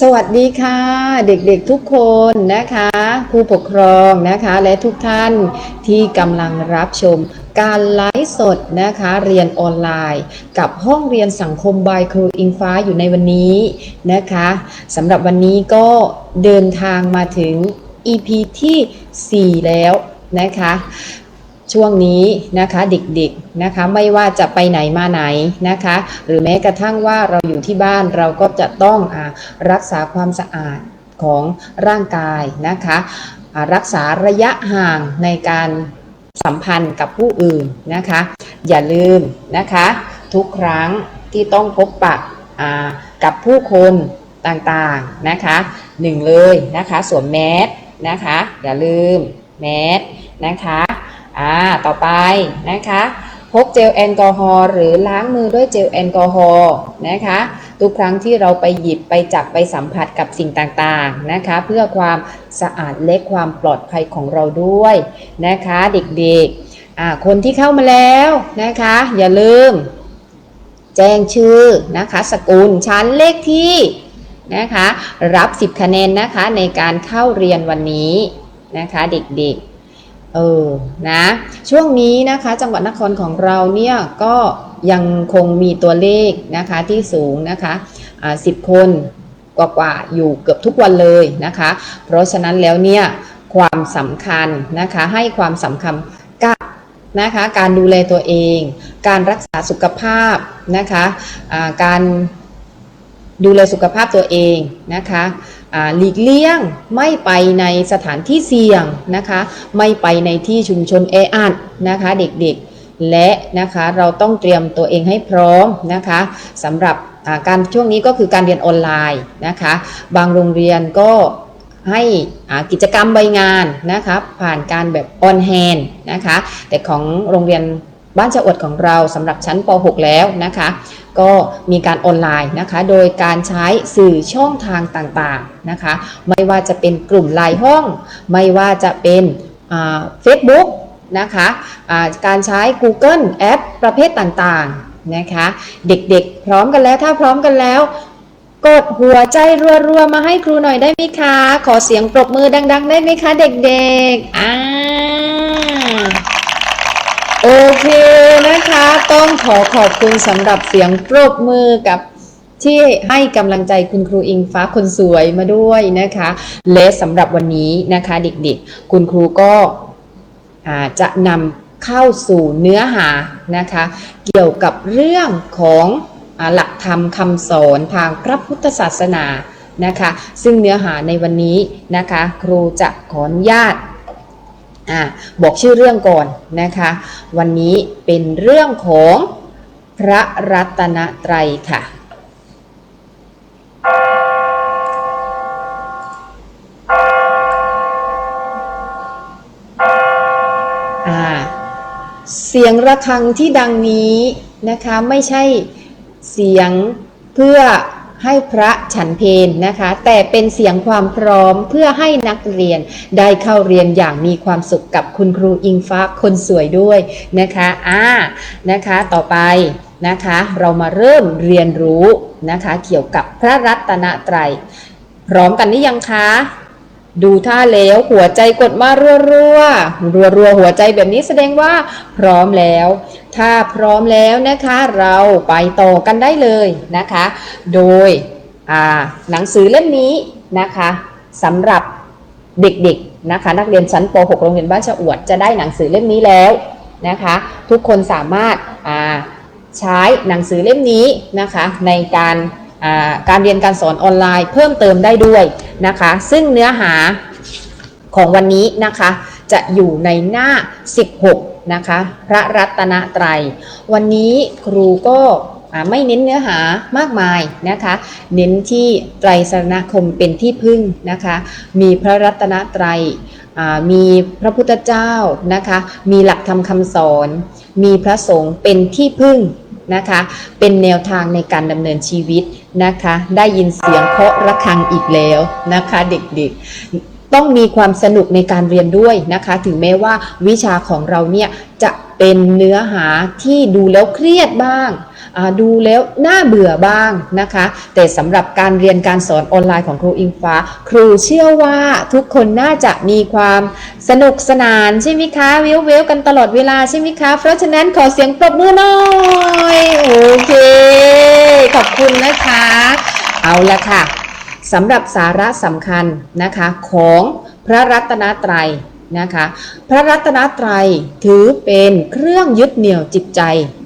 สวัสดีค่ะ เด็กๆทุกคนนะคะ ผู้ปกครองนะคะและทุกท่านที่กำลังรับชมการไลฟ์สดนะคะเรียนออนไลน์ กับห้องเรียนสังคมบายครูอิงฟ้าอยู่ในวันนี้นะคะสำหรับวันนี้ก็เดินทางมาถึง EP ที่ 4 แล้วนะคะ ช่วงนี้นะคะเด็กๆนะคะไม่ว่าจะไปไหนมาไหนนะคะ หรือแม้กระทั่งว่าเราอยู่ที่บ้านเราก็จะต้องอรักษาความสะอาดของร่างกายนะคะรักษาระยะห่างในการสัมพันธ์กับผู้อื่นนะคะ อย่าลืมนะคะ ทุกครั้งที่ต้องพบปะกับผู้คนต่างๆนะคะหนึ่งเลยนะคะสวมแมสนะคะ อย่าลืมแมสนะคะ อ่าต่อไปนะคะพกเจลแอลกอฮอล์หรือล้างมือด้วยเจลแอลกอฮอล์นะคะทุกครั้งที่เราไปหยิบไปจับไปสัมผัสกับสิ่งต่างๆนะคะเพื่อความสะอาดและความปลอดภัยของเราด้วยนะคะเด็กๆอ่าคนที่เข้ามาแล้วนะคะอย่าลืม แจ้งชื่อนะคะสกุลชั้นเลขที่นะคะรับ 10 คะแนนนะคะในการเข้าเรียนวันนี้นะคะเด็กๆ เออนะช่วงนี้นะคะจังหวัดนครของเราเนี่ยก็ยังคงมีตัวเลขนะคะที่สูงนะคะอ่า10คนกว่าๆอยู่เกือบทุกวันเลยนะคะ เพราะฉะนั้นแล้วเนี่ยความสำคัญนะคะให้ความสำคัญกับนะคะการดูแลตัวเอง การรักษาสุขภาพนะคะอ่าการดูแลสุขภาพตัวเองนะคะ หลีกเลี่ยงไม่ไปในสถานที่เสี่ยงนะคะ ไม่ไปในที่ชุมชนแออัดนะคะเด็กๆ และนะคะเราต้องเตรียมตัวเองให้พร้อมนะคะสำหรับการช่วงนี้ก็คือการเรียนออนไลน์นะคะ บางโรงเรียนก็ให้กิจกรรมใบงานนะคะผ่านการแบบออนแฮนนะคะแต่ของโรงเรียน บ้านจะอวดของเราสำหรับชั้นป .6 แล้วนะคะ ก็มีการออนไลน์นะคะ โดยการใช้สื่อช่องทางต่างๆนะคะ ไม่ว่าจะเป็นกลุ่มไลน์ห้อง ไม่ว่าจะเป็นเฟซบุ๊กนะคะการใช้ Google แอปประเภทต่างๆนะคะ เด็กๆพร้อมกันแล้วถ้าพร้อมกันแล้ว กดหัวใจรัวๆมาให้ครูหน่อยได้ไหมคะ ขอเสียงปรบมือดัง ๆ ได้ไหมคะ เด็กๆอ่า เคนะคะ ต้องขอขอบคุณสำหรับเสียงปรบมือกับที่ให้กำลังใจคุณครูอิงฟ้าคนสวยมาด้วยนะคะ และสำหรับวันนี้นะคะเด็กๆ คุณครูก็จะนำเข้าสู่เนื้อหานะคะ เกี่ยวกับเรื่องของอหลักธรรมคำสอนทางพระพุทธศาสนานะคะ ซึ่งเนื้อหาในวันนี้นะคะ ครูจะขออนุญาต อ่าบอกชื่อเรื่องก่อนนะคะ วันนี้เป็นเรื่องของพระรัตนตรัยค่ะ เสียงระฆังที่ดังนี้นะคะไม่ใช่เสียงเพื่อ ให้พระฉันเพลนะคะ แต่เป็นเสียงความพร้อมเพื่อให้นักเรียนได้เข้าเรียนอย่างมีความสุขกับคุณครูอิงฟ้าคนสวยด้วยนะคะอ่านะคะต่อไปนะคะ เรามาเริ่มเรียนรู้นะคะ เกี่ยวกับพระรัตนตรัยพร้อมกันหรือยังคะดูท่าแล้วหัวใจกดมารัวรัวรัวรัวๆหัวใจแบบนี้แสดงว่าพร้อมแล้ว ถ้าพร้อมแล้วนะคะเราไปต่อกันได้เลยนะคะ โดยหนังสือเล่มนี้นะคะสำหรับเด็กๆนะคะ นักเรียนชั้นป .6 โรงเรียนบ้านชะอวดจะได้หนังสือเล่มนี้แล้วนะคะ ทุกคนสามารถาใช้หนังสือเล่มนี้นะคะในการาการเรียนการสอนออนไลน์เพิ่มเติมได้ด้วยนะคะ ซึ่งเนื้อหาของวันนี้นะคะ จะอยู่ในหน้า 16 นะคะ พระรัตนตรัย วันนี้ครูก็ไม่เน้นเนื้อหามากมายนะคะ เน้นที่ไตรสรณคมเป็นที่พึ่งนะคะ มีพระรัตนตรัยมีพระพุทธเจ้านะคะ มีหลักธรรมคำสอน มีพระสงฆ์เป็นที่พึ่งนะคะ เป็นแนวทางในการดำเนินชีวิตนะคะ ได้ยินเสียงเคาะระฆังอีกแล้วนะคะเด็กๆ ต้องมีความสนุกในการเรียนด้วยนะคะ ถึงแม้ว่าวิชาของเราเนี่ยจะเป็นเนื้อหาที่ดูแล้วเครียดบ้างดูแล้วน่าเบื่อบ้างนะคะ แต่สำหรับการเรียนการสอนออนไลน์ของครูอิงฟ้า ครูเชื่อว่าทุกคนน่าจะมีความสนุกสนานใช่ไหมคะเวลเวลกันตลอดเวลาใช่ไหมคะ เพราะฉะนั้นขอเสียงปรบมือหน่อยโอเค ขอบคุณนะคะ เอาละค่ะ สำหรับสาระสำคัญนะคะของพระรัตนตรัยนะคะพระรัตนตรัยถือเป็นเครื่องยึดเหนี่ยวจิตใจ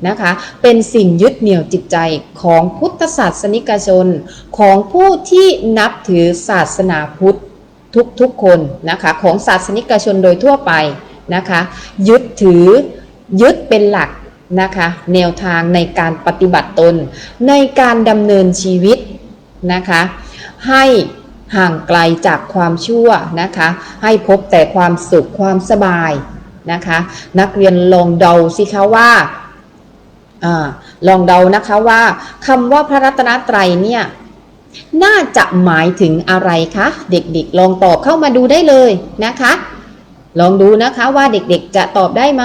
นะคะเป็นสิ่งยึดเหนี่ยวจิตใจของพุทธศาสนิกชน ของผู้ที่นับถือศาสนาพุทธทุกๆคนนะคะของศาสนิกชนโดยทั่วไปนะคะยึดถือยึดเป็นหลักนะคะแนวทางในการปฏิบัติตนในการดำเนินชีวิตนะคะ ให้ห่างไกลจากความชั่วนะคะ ให้พบแต่ความสุขความสบายนะคะ นักเรียนลองเดาสิคะว่าอลองเดานะคะว่าคำว่าพระรัตนตรัยเนี่ยน่าจะหมายถึงอะไรคะ เด็กๆ ลองตอบเข้ามาดูได้เลยนะคะ ลองดูนะคะว่าเด็กๆจะตอบได้ไหม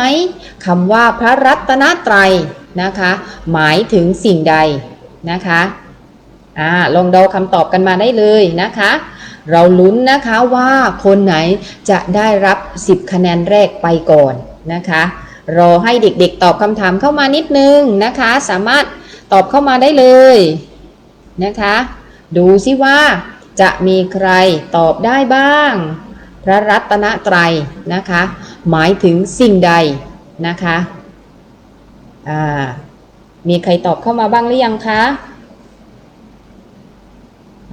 คำว่าพระรัตนตรัยนะคะ หมายถึงสิ่งใดนะคะ อ่าลองเดาคำตอบกันมาได้เลยนะคะ เราลุ้นนะคะว่าคนไหนจะได้รับ 10 คะแนนแรกไปก่อนนะคะ รอให้เด็กๆตอบคำถามเข้ามานิดนึงนะคะ สามารถตอบเข้ามาได้เลยนะคะ ดูซิว่าจะมีใครตอบได้บ้าง พระรัตนตรัยนะคะ หมายถึงสิ่งใดนะคะ อ่า มีใครตอบเข้ามาบ้างหรือยังคะ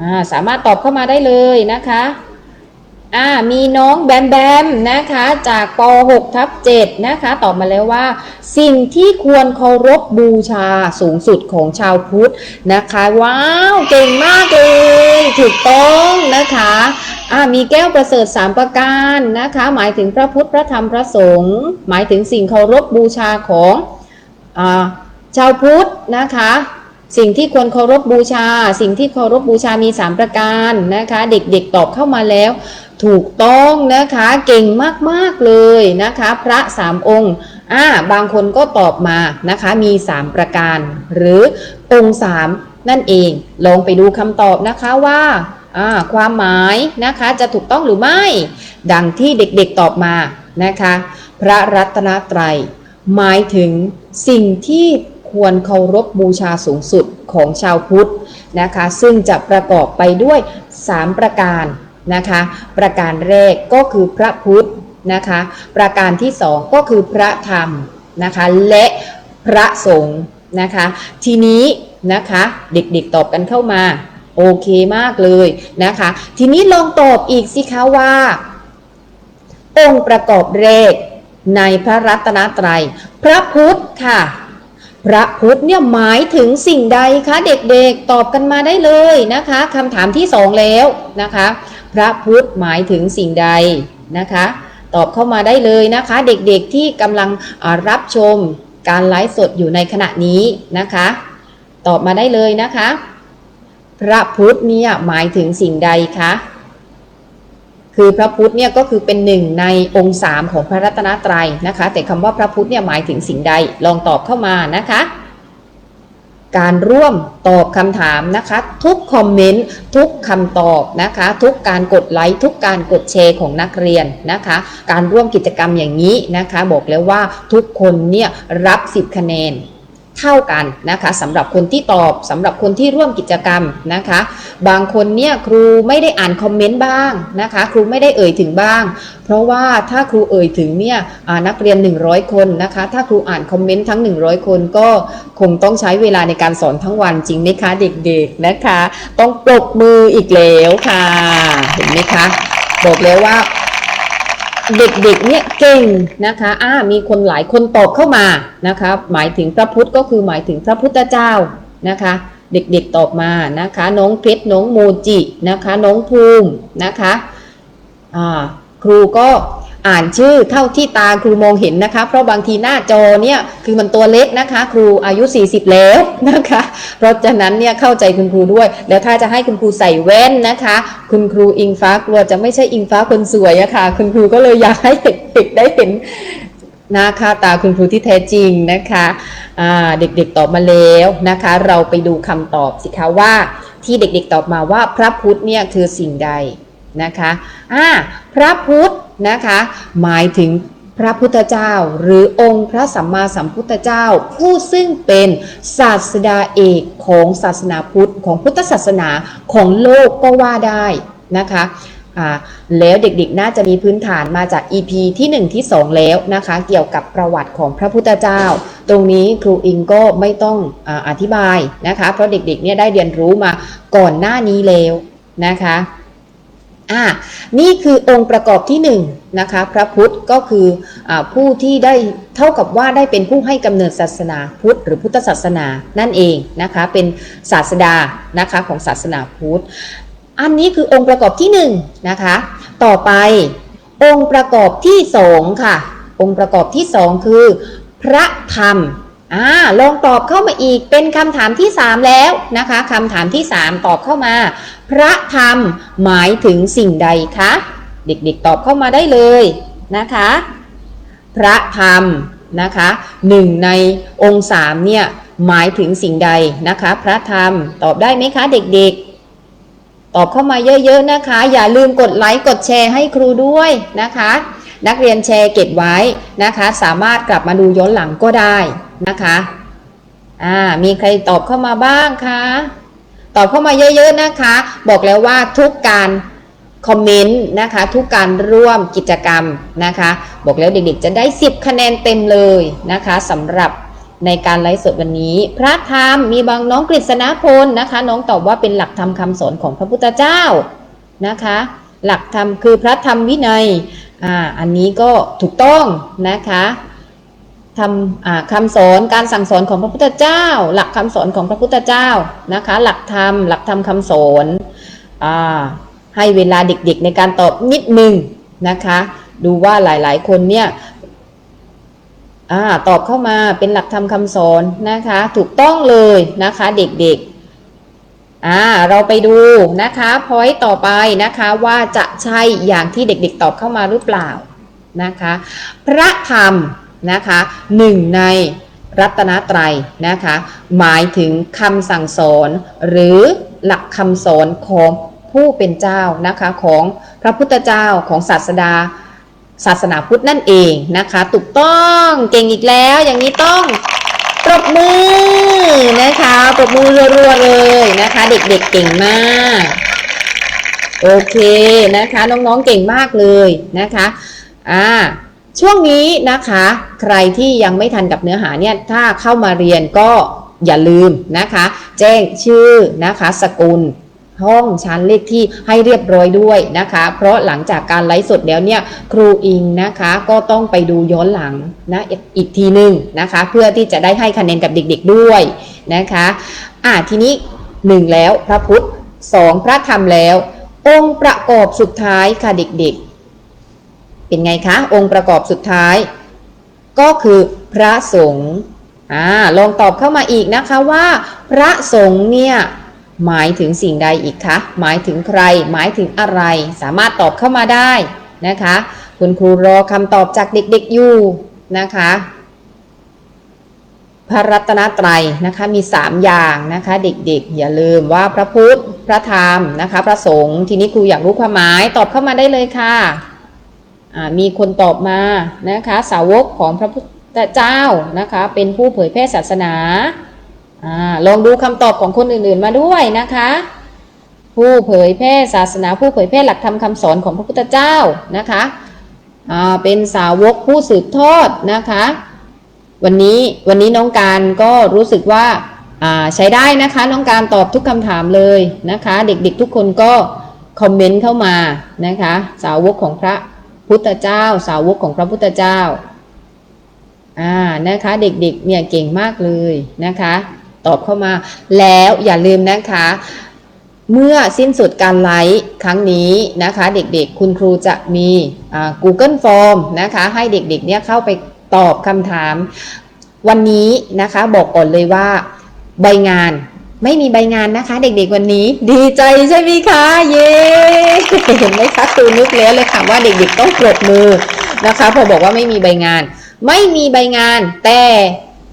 อ่าสามารถตอบเข้ามาได้เลยนะคะอ่ามีน้องแบมแบมนะคะจากป .6 ทับ7นะคะตอบมาแล้วว่า สิ่งที่ควรเคารพบูชาสูงสุดของชาวพุทธนะคะ ว้าวเก่งมากเลย ถูกต้องนะคะอ่ามีแก้วประเสริฐสามประการนะคะ หมายถึงพระพุทธพระธรรมพระสงฆ์หมายถึงสิ่งเคารพบูชาของอ่าชาวพุทธนะคะ สิ่งที่ควรเคารพบูชา สิ่งที่เคารพบูชามี 3 ประการนะคะ เด็กๆตอบเข้ามาแล้ว ถูกต้องนะคะเก่งมากๆเลยนะคะ พระสามองค์อ่าบางคนก็ตอบมานะคะมี 3 ประการ หรือองค์3นั่นเองลองไปดูคำตอบนะคะว่าอ่าความหมายนะคะจะถูกต้องหรือไม่ ดังที่เด็กๆตอบมานะคะ พระรัตนตรัยหมายถึงสิ่งที่ ควรเคารพบูชาสูงสุดของชาวพุทธนะคะ ซึ่งจะประกอบไปด้วย 3 ประการนะคะ ประการแรกก็คือพระพุทธนะคะ ประการที่ 2 ก็คือพระธรรมนะคะ และพระสงฆ์นะคะ ทีนี้นะคะเด็กๆตอบกันเข้ามา โอเคมากเลยนะคะ ทีนี้ลองตอบอีกสิคะว่าองค์ประกอบแรกในพระรัตนตรัย พระพุทธค่ะ พระพุทธเนี่ยหมายถึงสิ่งใดคะเด็กๆตอบกันมาได้เลยนะคะคำถามที่สองแล้วนะคะ พระพุทธหมายถึงสิ่งใดนะคะ ตอบเข้ามาได้เลยนะคะ เด็กๆที่กำลังรับชมการไลฟ์สดอยู่ในขณะนี้นะคะ ตอบมาได้เลยนะคะ พระพุทธเนี่ยหมายถึงสิ่งใดคะ คือพระพุทธเนี่ยก็คือเป็นหนึ่งในองค์สามของพระรัตนตรัยนะคะ แต่คำว่าพระพุทธเนี่ยหมายถึงสิ่งใดลองตอบเข้ามานะคะ การร่วมตอบคำถามนะคะ ทุกคอมเมนต์ทุกคำตอบนะคะ ทุกการกดไลค์ทุกการกดแชร์ของนักเรียนนะคะ การร่วมกิจกรรมอย่างนี้นะคะ บอกแล้วว่าทุกคนเนี่ยรับ 10 คะแนน เท่ากันนะคะสำหรับคนที่ตอบสำหรับคนที่ร่วมกิจกรรมนะคะ บางคนเนี่ยครูไม่ได้อ่านคอมเมนต์บ้างนะคะ ครูไม่ได้เอ่ยถึงบ้าง เพราะว่าถ้าครูเอ่ยถึงเนี่ยนักเรียน 100 คนนะคะ ถ้าครูอ่านคอมเมนต์ทั้ง 100 คนก็คงต้องใช้เวลาในการสอนทั้งวันจริงไหมคะเด็กๆนะคะ ต้องปรบมืออีกแล้วค่ะ เห็นไหมคะบอกแล้วว่า เด็กๆเนี่ยเก่งนะคะอ่ามีคนหลายคนตอบเข้ามานะคะหมายถึงพระพุทธก็คือหมายถึงพระพุทธเจ้านะคะ เด็กๆตอบมานะคะ น้องเพชรน้องโมจินะคะ น้องภูมินะคะอ่าครูก็ อ่านชื่อเท่าที่ตาครูมองเห็นนะคะ เพราะบางทีหน้าจอเนี่ยคือมันตัวเล็กนะคะ ครูอายุ 40 แล้วนะคะ เพราะฉะนั้นเนี่ยเข้าใจคุณครูด้วย แล้วถ้าจะให้คุณครูใส่แว่นนะคะ คุณครูอิงฟ้ากลัวจะไม่ใช่อิงฟ้าคนสวยอะค่ะ คุณครูก็เลยอยากให้เด็กๆได้เห็นหน้าค่าตาคุณครูที่แท้จริงนะคะเด็กๆตอบมาแล้วนะคะ เราไปดูคำตอบสิคะว่าที่เด็กๆตอบมาว่าพระพุทธเนี่ยคือสิ่งใด นะคะอ่าพระพุทธนะคะหมายถึงพระพุทธเจ้า หรือองค์พระสัมมาสัมพุทธเจ้า ผู้ซึ่งเป็นศาสดาเอกของศาสนาพุทธของพุทธศาสนาของโลกก็ว่าได้นะคะแล้วเด็กๆน่าจะมีพื้นฐานมาจาก EP ที่ 1 ที่ 2 แล้วนะคะ เกี่ยวกับประวัติของพระพุทธเจ้า ตรงนี้ครูอิงก็ไม่ต้องออธิบายนะคะ เพราะเด็กๆเนี่ยได้เรียนรู้มาก่อนหน้านี้แล้วนะคะ อ่านี่คือองค์ประกอบที่1นงนะคะพระพุทธก็คืออผู้ที่ได้เท่ากับว่าได้เป็นผู้ให้กำเนิดศาสนาพุทธ หรือพุทธศาสนานั่นเองนะคะเป็นศาสดานะคะของศาสนาพุทธ อันนี้คือองค์ประกอบที่1นงนะคะต่อไปองค์ประกอบที่สองค่ะองค์ประกอบที่สองคือ พระธรรม อ่าลองตอบเข้ามาอีกเป็นคำถามที่3แล้วนะคะคำถามที่3ตอบเข้ามา พระธรรมหมายถึงสิ่งใดคะเด็กๆตอบเข้ามาได้เลยนะคะ พระธรรมนะคะหนึ่งในองค์สามเนี่ยหมายถึงสิ่งใดนะคะ พระธรรมตอบได้ไหมคะเด็กๆ ตอบเข้ามาเยอะๆนะคะ อย่าลืมกดไลค์กดแชร์ให้ครูด้วยนะคะ นักเรียนแชร์เก็บไว้นะคะ สามารถกลับมาดูย้อนหลังก็ได้ นะคะ อ่า มีใครตอบเข้ามาบ้างคะ ตอบเข้ามาเยอะๆนะคะ บอกแล้วว่าทุกการคอมเมนต์นะคะ ทุกการร่วมกิจกรรมนะคะ บอกแล้วเด็กๆจะได้ 10 คะแนนเต็มเลยนะคะสำหรับในการไลฟ์สดวันนี้ พระธรรมมีบางน้องกฤษณพลนะคะ น้องตอบว่าเป็นหลักธรรมคำสอนของพระพุทธเจ้านะคะ หลักธรรมคือพระธรรมวินัยอ่าอันนี้ก็ถูกต้องนะคะ ทำคำสอนการสั่งสอนของพระพุทธเจ้า หลักคำสอนของพระพุทธเจ้านะคะ หลักธรรมหลักธรรมคำสอนอให้เวลาเด็กๆในการตอบนิดนึงนะคะ ดูว่าหลายๆคนเนี่ยอตอบเข้ามาเป็นหลักธรรมคำสอนนะคะ ถูกต้องเลยนะคะเด็กๆอ่าเราไปดูนะคะพอยต์ต่อไปนะคะว่าจะใช่อย่างที่เด็กๆตอบเข้ามาหรือเปล่านะคะ พระธรรม นะคะหนึ่งในรัตนตรัยนะคะหมายถึงคำสั่งสอน หรือหลักคำสอนของผู้เป็นเจ้านะคะของพระพุทธเจ้าของศาสดา ศาสนาพุทธนั่นเองนะคะถูกต้องเก่งอีกแล้ว อย่างนี้ต้องปรบมือนะคะปรบมือรัวๆเลยนะคะ เด็กๆเก่งมากโอเคนะคะน้องๆเก่งมากเลยนะคะอ่า ช่วงนี้นะคะ ใครที่ยังไม่ทันกับเนื้อหาเนี่ยถ้าเข้ามาเรียนก็อย่าลืมนะคะ แจ้งชื่อนะคะ สกุลห้องชั้นเลขที่ให้เรียบร้อยด้วยนะคะ เพราะหลังจากการไลฟ์สดแล้วเนี่ยครูอิงนะคะก็ต้องไปดูย้อนหลังนะอีกทีหนึ่งนะคะ เพื่อที่จะได้ให้คะแนนกับเด็กๆด้วยนะคะอ่าทีนี้หนึ่งแล้วพระพุทธสองพระธรรมแล้ว องค์ประกอบสุดท้ายค่ะเด็กๆ เป็นไงคะ องค์ประกอบสุดท้าย ก็คือพระสงฆ์อ่าลองตอบเข้ามาอีกนะคะว่า พระสงฆ์เนี่ยหมายถึงสิ่งใดอีกคะ หมายถึงใคร หมายถึงอะไร สามารถตอบเข้ามาได้นะคะ คุณครูรอคำตอบจากเด็กๆอยู่นะคะ พระรัตนตรัยนะคะมี 3 อย่างนะคะเด็กๆ อย่าลืมว่าพระพุทธ พระธรรมนะคะ พระสงฆ์ ทีนี้ครูอยากรู้ความหมายตอบเข้ามาได้เลยค่ะ มีคนตอบมานะคะสาวกของพระพุทธเจ้านะคะเป็นผู้เผยแพร่ศาสนาอลองดูคำตอบของคนอื่นๆมาด้วยนะคะ ผู้เผยแพร่ศาสนา ผู้เผยแพร่หลักธรรมคำสอนของพระพุทธเจ้านะคะเป็นสาวกผู้สืบทอดนะคะ วันนี้วันนี้น้องการก็รู้สึกว่าใช้ได้นะคะน้องการตอบทุกคำถามเลยนะคะ เด็กๆทุกคนก็คอมเมนต์เข้ามานะคะ สาวกของพระ พุทธเจ้า สาวกของพระพุทธเจ้าอ่านะคะเด็กๆเนี่ยเก่งมากเลยนะคะ ตอบเข้ามาแล้วอย่าลืมนะคะ เมื่อสิ้นสุดการไลฟ์ครั้งนี้นะคะ เด็กๆคุณครูจะมีอ่า Google Form นะคะ ให้เด็กๆเนี่ยเข้าไปตอบคำถาม วันนี้นะคะบอกก่อนเลยว่าใบงาน ไม่มีใบงานนะคะ เด็กๆวันนี้ ดีใจใช่ไหมคะเย้เห็นไหมคะครูนึกแล้วเลยค่ะว่าเด็กๆต้องปรบมือนะคะพอบอกว่าไม่มีใบงาน ไม่มีใบงาน แต่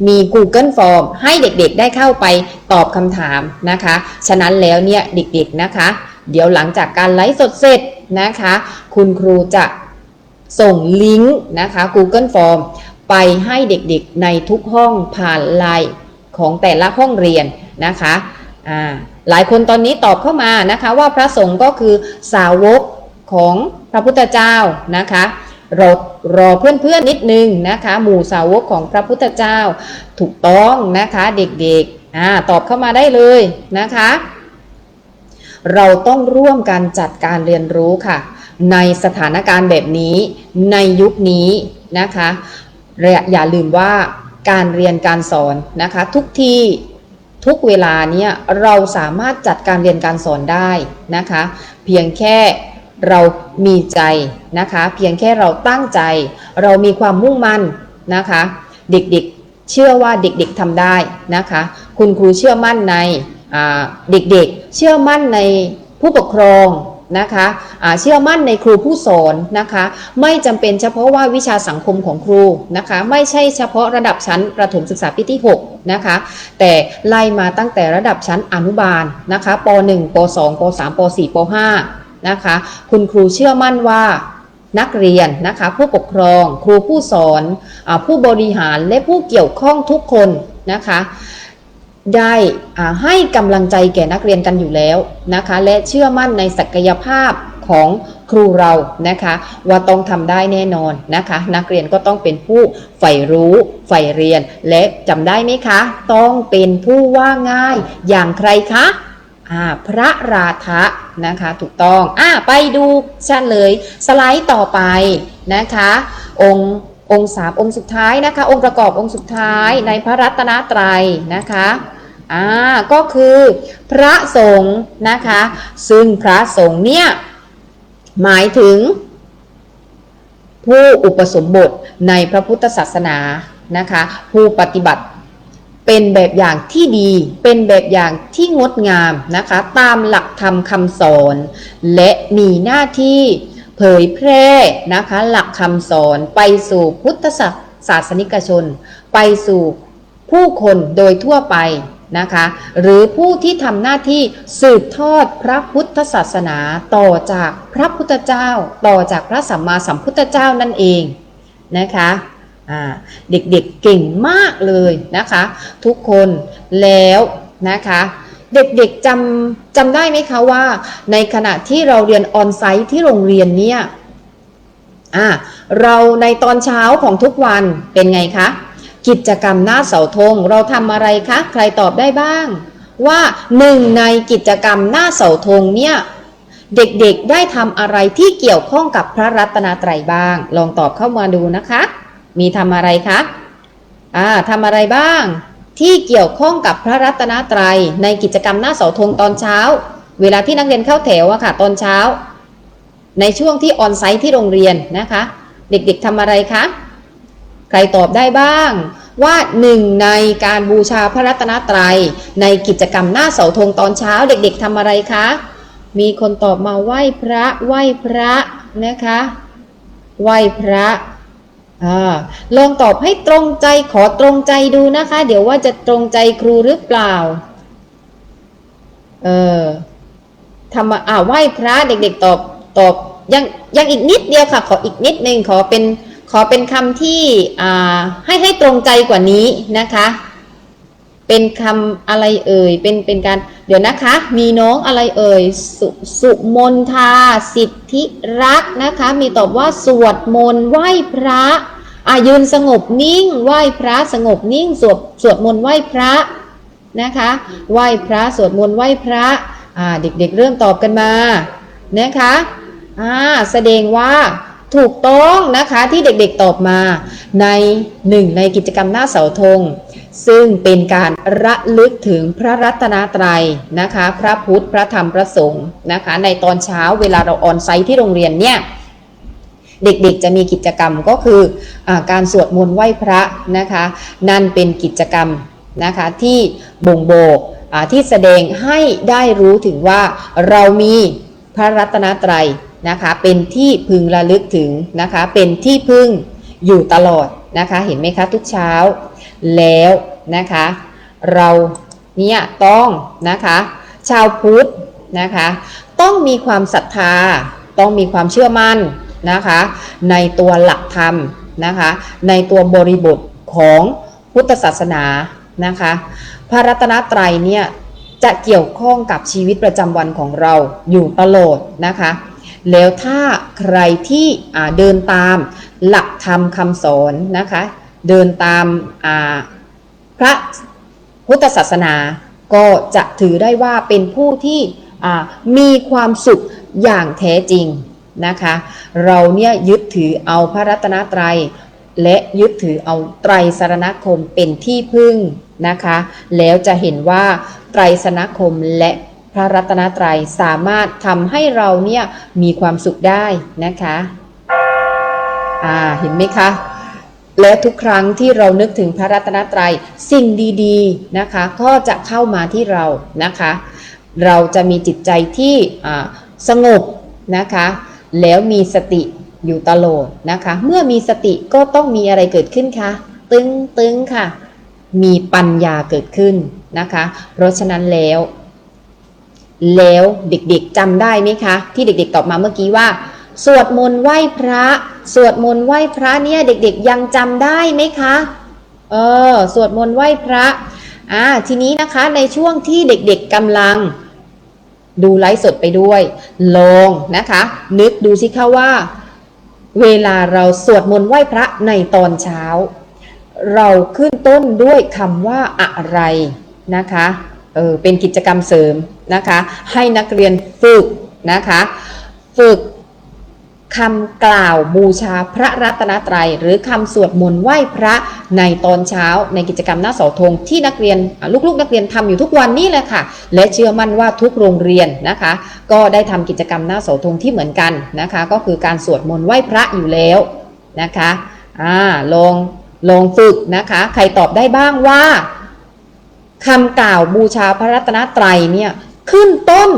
มี Google Form ให้เด็กๆได้เข้าไปตอบคำถามนะคะ ฉะนั้นแล้วเนี่ยเด็กๆนะคะ เดี๋ยวหลังจากการไลฟ์สดเสร็จนะคะ คุณครูจะส่งลิงก์นะคะ Google Form ไปให้เด็กๆในทุกห้องผ่านไลน์ ของแต่ละห้องเรียนนะคะหลายคนตอนนี้ตอบเข้ามานะคะว่าพระสงฆ์ก็คือสาวกของพระพุทธเจ้านะคะรอรอเพื่อนๆนิดนึงนะคะหมู่สาวกของพระพุทธเจ้าถูกต้องนะคะเด็กๆอตอบเข้ามาได้เลยนะคะ เราต้องร่วมกันจัดการเรียนรู้ค่ะ ในสถานการณ์แบบนี้ในยุคนี้นะคะอย่าลืมว่า การเรียนการสอนนะคะ ทุกที่ทุกเวลาเนี่ยเราสามารถจัดการเรียนการสอนได้นะคะ เพียงแค่เรามีใจนะคะ เพียงแค่เราตั้งใจ เรามีความมุ่งมั่นนะคะ เด็กๆเชื่อว่าเด็กๆทำได้นะคะ คุณครูเชื่อมั่นในเด็กๆเชื่อมั่นในผู้ปกครอง นะคะอ่าเชื่อมั่นในครูผู้สอนนะคะ ไม่จำเป็นเฉพาะว่าวิชาสังคมของครูนะคะ ไม่ใช่เฉพาะระดับชั้นประถมศึกษาปีที่ 6 นะคะ แต่ไล่มาตั้งแต่ระดับชั้นอนุบาลนะคะป .1 ป .2 ป .3 ป .4 ป .5 นะคะ คุณครูเชื่อมั่นว่านักเรียนนะคะผู้ปกครอง ครูผู้สอนอผู้บริหารและผู้เกี่ยวข้องทุกคนนะคะ ได้ให้กำลังใจแก่นักเรียนกันอยู่แล้วนะคะ และเชื่อมั่นในศักยภาพของครูเรานะคะว่าต้องทำได้แน่นอนนะคะ นักเรียนก็ต้องเป็นผู้ใฝ่รู้ใฝ่เรียน และจำได้ไหมคะ ต้องเป็นผู้ว่าง่ายอย่างใครคะอ่าพระราธะนะคะถูกต้องอ่าไปดูเฉลยสไลด์ต่อไปนะคะ องค์องค์สามองค์สุดท้ายนะคะ องค์ประกอบองค์สุดท้ายในพระรัตนตรัยนะคะ อ่าก็คือพระสงฆ์นะคะ ซึ่งพระสงฆ์เนี่ยหมายถึง ผู้อุปสมบทในพระพุทธศาสนานะคะ ผู้ปฏิบัติเป็นแบบอย่างที่ดี เป็นแบบอย่างที่งดงามนะคะ ตามหลักธรรมคำสอน และมีหน้าที่เผยแพร่นะคะ หลักคำสอนไปสู่พุทธศาสนิกชน ไปสู่ผู้คนโดยทั่วไป นะคะหรือผู้ที่ทำหน้าที่สืบทอดพระพุทธศาสนาต่อจากพระพุทธเจ้า ต่อจากพระสัมมาสัมพุทธเจ้านั่นเองนะคะเด็กๆเก่งมากเลยนะคะ ทุกคนแล้วนะคะ เด็กๆจำจำได้ไหมคะว่า ในขณะที่เราเรียนออนไซต์ที่โรงเรียนเนี่ยเราในตอนเช้าของทุกวันเป็นไงคะ กิจกรรมหน้าเสาธงเราทำอะไรคะ ใครตอบได้บ้าง ว่าหนึ่งในกิจกรรมหน้าเสาธงเนี่ยเด็กๆได้ทำอะไรที่เกี่ยวข้องกับพระรัตนตรัยบ้าง ลองตอบเข้ามาดูนะคะ มีทำอะไรคะอ่าทำอะไรบ้าง ที่เกี่ยวข้องกับพระรัตนตรัย ในกิจกรรมหน้าเสาธงตอนเช้า เวลาที่นักเรียนเข้าแถวอะค่ะ ตอนเช้า ในช่วงที่ออนไซต์ที่โรงเรียนนะคะ เด็กๆทำอะไรคะ ใครตอบได้บ้าง ว่าหนึ่งในการบูชาพระรัตนตรัย ในกิจกรรมหน้าเสาธงตอนเช้าเด็กๆทำอะไรคะ มีคนตอบมาไหว้พระไหว้พระนะคะไหว้พระอลองตอบให้ตรงใจขอตรงใจดูนะคะ เดี๋ยวว่าจะตรงใจครูหรือเปล่า เออทำมาอ่าไหว้พระเด็กๆตอบตอบยังยังอีกนิดเดียวค่ะ ขออีกนิดนึงขอเป็น ขอเป็นคำที่ให้ให้ตรงใจกว่านี้นะคะ เป็นคำอะไรเอ่ย เป็นเป็นการเดี๋ยวนะคะ มีน้องอะไรเอ่ยสุสุมนทาสิทธิรักนะคะ มีตอบว่าสวดมนต์ไหว้พระอะยืนสงบนิ่ง ไหว้พระสงบนิ่ง สวดสวดมนต์ไหว้พระนะคะ ไหว้พระสวดมนต์ไหว้พระอ่าเด็กๆเริ่มตอบกันมานะคะอ่าแสดงว่า ถูกต้องนะคะที่เด็กๆตอบมาในหนึ่งในกิจกรรมหน้าเสาธง ซึ่งเป็นการระลึกถึงพระรัตนตรัยนะคะ พระพุทธพระธรรมพระสงฆ์นะคะ ในตอนเช้าเวลาเราออนไซต์ที่โรงเรียนเนี่ยเด็กๆ จะมีกิจกรรมก็คืออการสวดมนต์ไหว้พระนะคะ นั่นเป็นกิจกรรมนะคะที่บ่งบอกที่แสดงให้ได้รู้ถึงว่าเรามีพระรัตนตรัย นะคะ เป็นที่พึงระลึกถึงนะคะ เป็นที่พึ่งอยู่ตลอดนะคะ เห็นไหมคะทุกเช้า แล้วนะคะ เราเนี่ยต้องนะคะ ชาวพุทธนะคะ ต้องมีความศรัทธา ต้องมีความเชื่อมั่นนะคะ ในตัวหลักธรรมนะคะ ในตัวบริบทของพุทธศาสนานะคะ พระรัตนตรัยเนี่ยจะเกี่ยวข้องกับชีวิตประจำวันของเราอยู่ตลอดนะคะ แล้วถ้าใครที่เดินตามหลักธรรมคำสอนนะคะ เดินตามาพระพุทธศาสนาก็จะถือได้ว่าเป็นผู้ที่มีความสุขอย่างแท้จริงนะคะ เราเนี่ยยึดถือเอาพระรัตนตรัย และยึดถือเอาไตรสรณคมเป็นที่พึ่งนะคะ แล้วจะเห็นว่าไตรสรณคมและ ระรัตนตรัยสามารถทำให้เราเนี่ยมีความสุขได้นะคะอ่าเห็นไหมคะ และทุกครั้งที่เรานึกถึงพระรัตนตรัยสิ่งดีๆนะคะ ก็จะเข้ามาที่เรานะคะ เราจะมีจิตใจที่อ่าสงบนะคะ แล้วมีสติอยู่ตลอดนะคะ เมื่อมีสติก็ต้องมีอะไรเกิดขึ้นคะตึงตึงค่ะ มีปัญญาเกิดขึ้นนะคะ เพราะฉะนั้นแล้ว แล้วเด็กๆจำได้ไหมคะ ที่เด็กๆตอบมาเมื่อกี้ว่า สวดมนต์ไหว้พระ สวดมนต์ไหว้พระเนี่ยเด็กๆยังจำได้ไหมคะเออสวดมนต์ไหว้พระอ่าทีนี้นะคะในช่วงที่เด็กๆกำลังดูไลฟ์สดไปด้วย ลองนะคะ นึกดูสิคะว่า เวลาเราสวดมนต์ไหว้พระในตอนเช้า เราขึ้นต้นด้วยคำว่าอะไรนะคะ เออเป็นกิจกรรมเสริมนะคะ ให้นักเรียนฝึกนะคะ ฝึกคำกล่าวบูชาพระรัตนตรัย หรือคำสวดมนต์ไหว้พระในตอนเช้าในกิจกรรมหน้าเสาธงที่นักเรียนลูกๆ นักเรียนทำอยู่ทุกวันนี้แหละค่ะ และเชื่อมั่นว่าทุกโรงเรียนนะคะ ก็ได้ทำกิจกรรมหน้าเสาธงที่เหมือนกันนะคะ ก็คือการสวดมนต์ไหว้พระอยู่แล้วนะคะอ่าลองลองฝึกนะคะ ใครตอบได้บ้างว่า คำกล่าวบูชาพระรัตนตรัยเนี่ยขึ้นต้น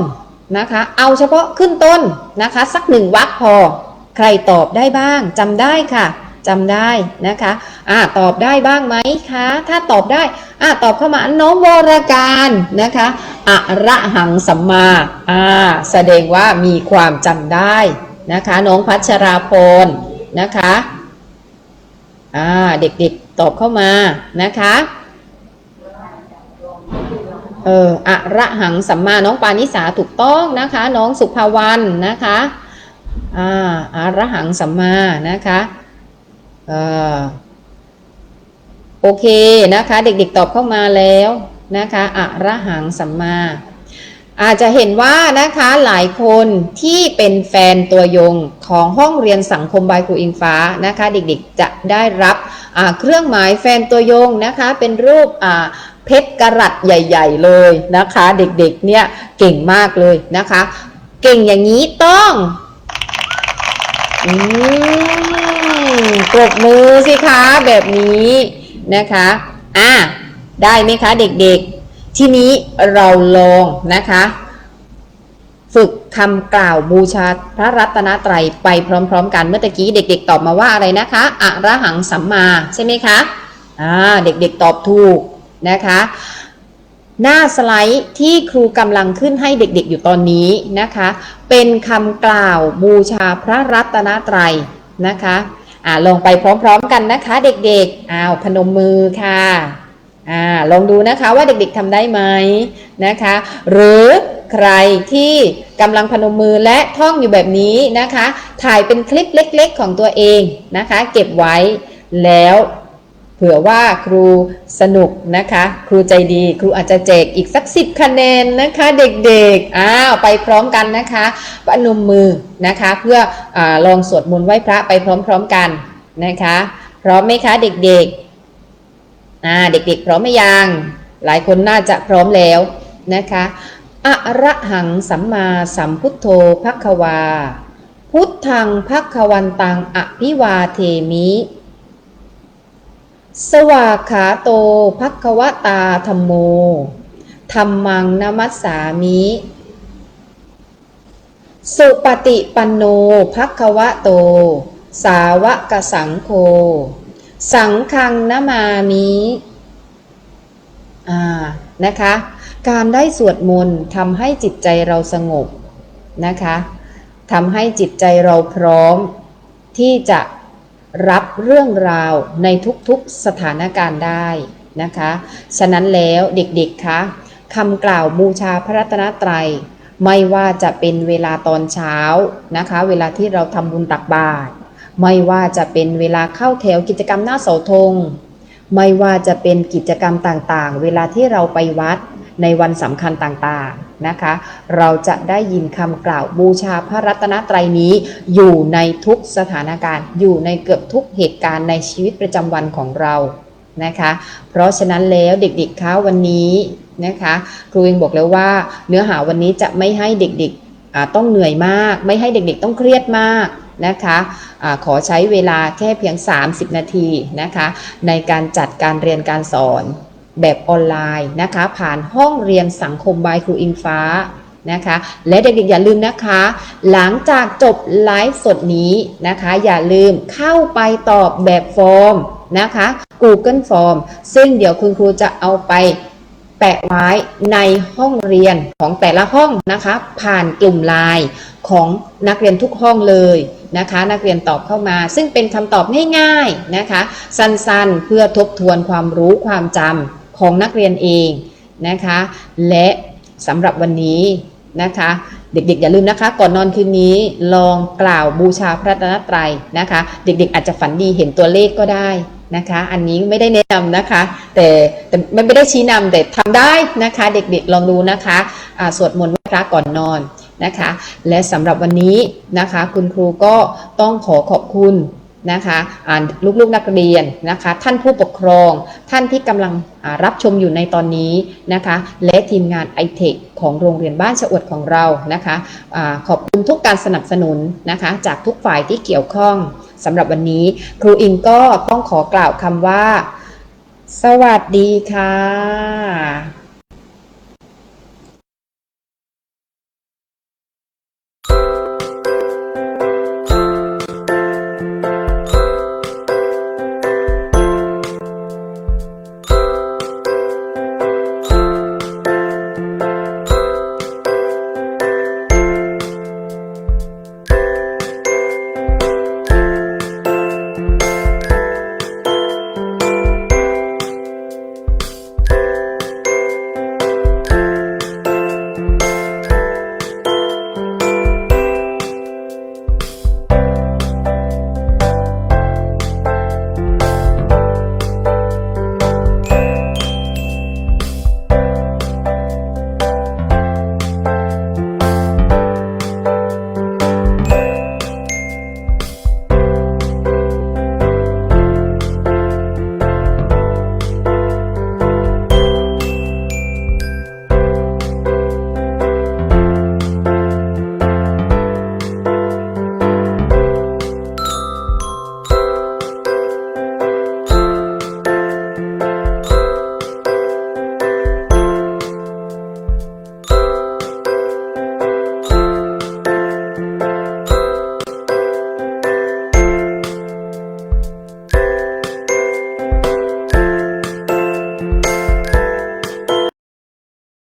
นะคะ เอาเฉพาะขึ้นต้นนะคะ สักหนึ่งวรรคพอ ใครตอบได้บ้างจำได้ค่ะจำได้นะคะอ่าตอบได้บ้างไหมคะ ถ้าตอบได้อ่าตอบเข้ามาน้องวรการนะคะอะระหังสัมมาอ่าแสดงว่ามีความจำได้นะคะ น้องพัชราพรนะคะอ่าเด็กๆตอบเข้ามานะคะ เอออะระหังสัมมาน้องปานิสาถูกต้องนะคะ น้องสุภาวรรณนะคะอ่าอะระหังสัมมานะคะเออโอเคนะคะ เด็กๆตอบเข้ามาแล้วนะคะอะระหังสัมมา อาจจะเห็นว่านะคะหลายคนที่เป็นแฟนตัวยงของห้องเรียนสังคมบายครูอิงฟ้านะคะ เด็กๆจะได้รับเครื่องหมายแฟนตัวยงนะคะ เป็นรูปอ่า เพชรกระรัดใหญ่ ๆ เลยนะคะ เด็กๆเนี่ยเก่งมากเลยนะคะ เก่งอย่างนี้ต้องอืมปรบมือสิคะแบบนี้นะคะอะได้ไหมคะเด็กๆ ทีนี้เราลองนะคะ ฝึกคำกล่าวบูชาพระรัตนตรัยไปพร้อม ๆ กันเมื่อตะกี้เด็ก ๆ ตอบมาว่าอะไรนะคะอะระหังสัมมาใช่ไหมคะอ่าเด็กๆตอบถูก นะคะหน้าสไลด์ที่ครูกำลังขึ้นให้เด็กๆอยู่ตอนนี้นะคะ เป็นคำกล่าวบูชาพระรัตนตรัยนะคะอ่าลองไปพร้อมๆกันนะคะ เด็กๆอ้าวพนมมือค่ะอ่าลองดูนะคะว่าเด็กๆทำได้ไหมนะคะ หรือใครที่กำลังพนมมือและท่องอยู่แบบนี้นะคะ ถ่ายเป็นคลิปเล็กๆของตัวเองนะคะ เก็บไว้แล้ว เผื่อว่าครูสนุกนะคะ ครูใจดี ครูอาจจะแจกอีกสักสิบคะแนนนะคะ เด็กๆอ้าวไปพร้อมกันนะคะปนมมือนะคะ เพื่ออลองสวดมนต์ไหว้พระไปพร้อมๆกันนะคะ พร้อมไหมคะเด็กๆอ่าเด็กๆ พร้อมไหมยัง หลายคนน่าจะพร้อมแล้วนะคะอะระหังสัมมาสัมพุทโธพักควา พุทธังพักวันตังอภิวาเทมิ สวากขาโตพักควตาธรรมโมธรรมังนมัสสามิ สุปฏิปันโนพักควโต สาวกสังโฆ สังฆังนามามิอ่านะคะ การได้สวดมนต์ทำให้จิตใจเราสงบนะคะทำให้จิตใจเราพร้อมที่จะ รับเรื่องราวในทุกๆสถานการณ์ได้นะคะ ฉะนั้นแล้วเด็กๆคะคำกล่าวบูชาพระรัตนตรัย ไม่ว่าจะเป็นเวลาตอนเช้านะคะ เวลาที่เราทำบุญตักบาตรไม่ว่าจะเป็นเวลาเข้าแถวกิจกรรมหน้าเสาธง ไม่ว่าจะเป็นกิจกรรมต่างๆ เวลาที่เราไปวัด ในวันสำคัญต่างๆนะคะ เราจะได้ยินคำกล่าวบูชาพระรัตนตรัยนี้อยู่ในทุกสถานการณ์ อยู่ในเกือบทุกเหตุการณ์ในชีวิตประจำวันของเรานะคะ เพราะฉะนั้นแล้วเด็กๆคะวันนี้นะคะครูเองบอกแล้วว่าเนื้อหาวันนี้จะไม่ให้เด็กๆต้องเหนื่อยมาก ไม่ให้เด็กๆต้องเครียดมากนะคะอาขอใช้เวลาแค่เพียง 30 นาทีนะคะ ในการจัดการเรียนการสอน แบบออนไลน์นะคะ ผ่านห้องเรียนสังคมบายครูอิงฟ้านะคะ และเด็กๆอย่าลืมนะคะ หลังจากจบไลฟ์สดนี้นะคะ อย่าลืมเข้าไปตอบแบบฟอร์มนะคะ Google Form ซึ่งเดี๋ยวคุณครูจะเอาไปแปะไว้ในห้องเรียนของแต่ละห้องนะคะ ผ่านกลุ่มไลน์ของนักเรียนทุกห้องเลยนะคะ นักเรียนตอบเข้ามา ซึ่งเป็นคำตอบง่ายๆนะคะ สั้นๆเพื่อทบทวนความรู้ความจำ ของนักเรียนเองนะคะ และสำหรับวันนี้นะคะ เด็กๆ อย่าลืมนะคะ ก่อนนอนคืนนี้ลองกล่าวบูชาพระตนตรัยนะคะ เด็กๆ อาจจะฝันดีเห็นตัวเลขก็ได้นะคะ อันนี้ไม่ได้แนะนำนะคะ แต่แต่มันไม่ได้ชี้นำแต่ทำได้นะคะ เด็กๆลองดูนะคะอ่าสวดมนต์ไหว้พระก่อนนอนนะคะ และสำหรับวันนี้นะคะ คุณครูก็ต้องขอขอบคุณ นะคะลูกๆนักเรียนนะคะ ท่านผู้ปกครอง ท่านที่กำลังรับชมอยู่ในตอนนี้นะคะ และทีมงาน i t e c h ของโรงเรียนบ้านชะอวดของเรานะคะอาขอบคุณทุกการสนับสนุนนะคะ จากทุกฝ่ายที่เกี่ยวข้องสำหรับวันนี้ ครูอิงก็ต้องขอกล่าวคำว่า สวัสดีค่ะ